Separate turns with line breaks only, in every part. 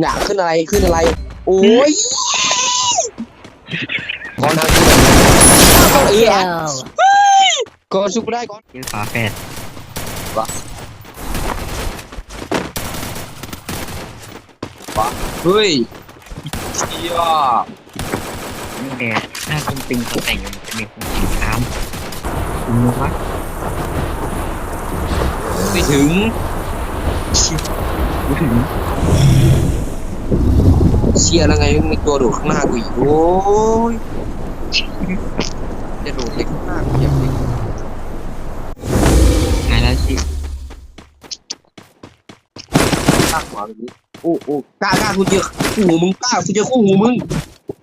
อยากขึ้นอะไรขึ้นอะไร โอ้ยก่อนทางที่ไหนเอ้ย
Kill.
ก่อนชุบได้ก่อน
เจอฝาแฝด
เฮ้ยเชี่ย
นี่แดดหน้าตุ้งติงเขาแต่งกันเป็นคนสีขาวคุณรู้ปะ
ไม่ถึง
รู้ถึง
เชียแล้วไงมีตัวโดดข้างหน้ากูอีกโอ้ยจะโดดเล็กข้างหน้ากูอย่างนี้
ไงแล้วสิ
ข้างขวาแบบนี้โอ้โอ้กล้ากล้ากูเจอคู่หูมึงกล้ากูเจอคู่หูมึง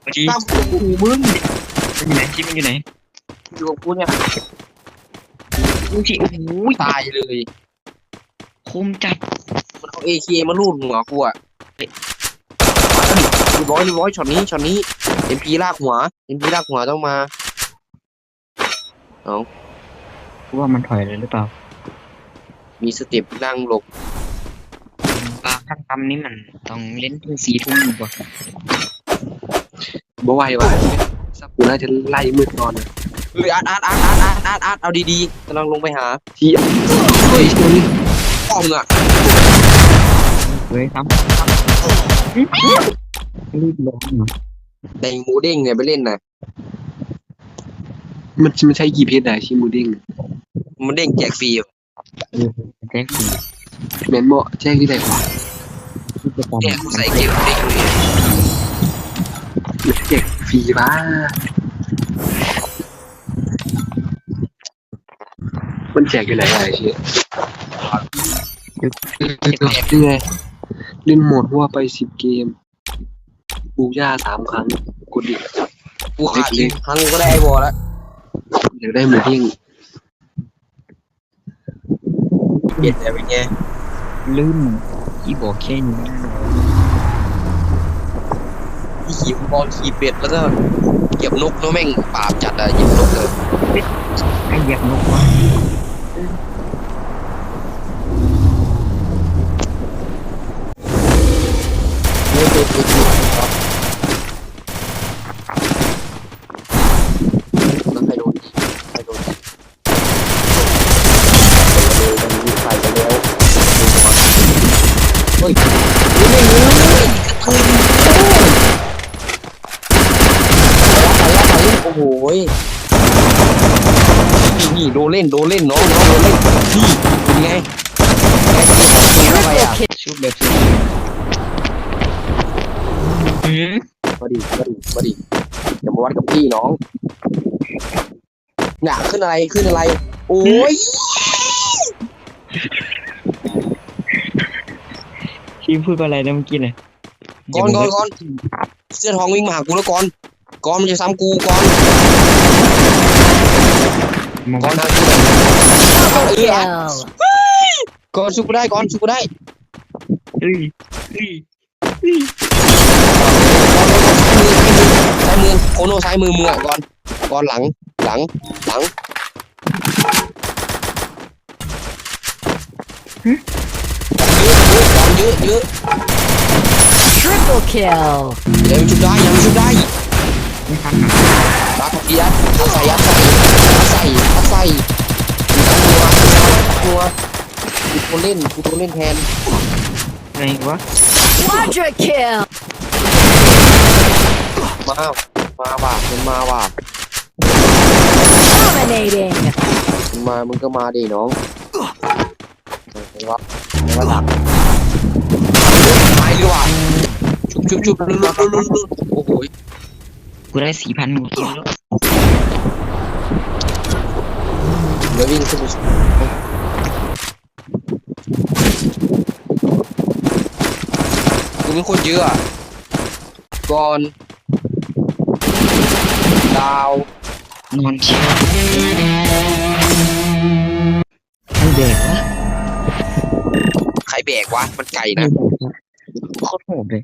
พอดี
กล้ากูเจอคู่หูมึง
มันอยู่ไหนชิปมันอยู่ไหน
อยู่กับกูเนี่ย
ดูสิโอ้โห
ตายเลย
คมจัด
มัน เอาเอเคมาลูดหัวกูอะเฮ้ยมาแล้วดิเรียบร้อยเรียบร้อยช็อตนี้ช็อตนี้เอ็มพีลากหัวเอ็มพีลากหัวต้องมา
รู้ว่ามันถอยเลยหรือเปล่า
มีสเต็ปนั่งหลบ
ปลาขั้นตำนี่มันต้องเล่นถึงสี่ทุ่มกว่า
บ่ไหวว่ะสักกูน่าจะไล่มืดนอนอะเฮ้ยอาร์ตอาร์ตอาร์ตอาร์ตอาร์ตอาร์ตอาร์ตเอาดีๆกำลังลงไปหาทีเฮ้ยป้อมอะ
เฮ้ยซ้ำรีบลงเนาะ
แดงหมูเด้งเนี่ยไปเล่นนะ
มันมันใช้กี่เพชรได้ชิมูดิ้ง
มันเด้งแจกฟรีอยู่
เออแจ็คสี่
แมนโมแจ้งที่ไหนวะ
ที่จะตาม
เนี่ยกูใส่เกมเด้งเลย
มันแจกฟรีบ้ามันแจกอยู่ไหนไอ้เชี่ยนี่ไง เล่นโหมดหัวไปสิบเกมปลูกหญ้าสามครั้งกดดิ
กูขาดอีกครั้งก็ได้ไอ้บอลแล้ว
อยากได้หมูดิ้ง
เปลี่ยนแต่เป็นไง
ลืมที่บอกแค่นี้
ที่ขี่ฟุตบอลขี่เป็ดแล้วก็เหยียบนกแล้วแม่งปราบจัดอะเหยียบนกเลย
ไอ้เหยียบนกวะ
เฮ้ยไม่เลยกระทุนโอ้โหนี่โดเล่นโดเล่นน้องน้องโดเล่นนี่เป็นไงไงที่ของจริงเข้าไปอะ
ชุบแบบสุดอืม
มาดิมาดิมาดิอย่ามาวัดกับพี่น้องอยากขึ้นอะไรขึ้นอะไร โอ้ย
ชิมพูดว่าอะไรนะเมื่อกี้เนี่ย
ก่อนก่อนก่อนเสื้อทองวิ่งมาหากูแล้วก่อนก่อนมันจะซ้ำกูก่อน
มอง
ก่อนทางกูเอ้ย
Kill.
ก่อนสู้กูได้ก่อนสู้กูได้
เฮ้ยเฮ้ยเฮ้ย
ซ้ายมือโคโนซ้ายมือมือก่อนก่อนหลังหลังหลังก่อนเยอะเยอะ
Triple kill.
ยังชุบได้ยังชุบได้
ไม่ทันหา
ปาขบียัดเอาใส่ยัดใส่ยัดใส่ยัดใส่ตัวตัวกูตัวเล่นกูตัวเล่นแทน
ไงวะ
Quadra kill.
มามาว่ะมันมาว่ะ
Dominating.
มันมามึงก็มาดิน้องเห็นว่าเห็นว่าดัก ชุบชุบลุลุลุลุลุโอ้โห
กูได้สี่พันกว่าคิวแล้ว
เดี๋ยววิ่งขึ้นไปกูเป็นคนเยอะอะก่อนดาว
นอนเชียวไม่เด็กวะ
ใครแบกวะ มันไก่
ไม่
นะ
โคตรโหดเลย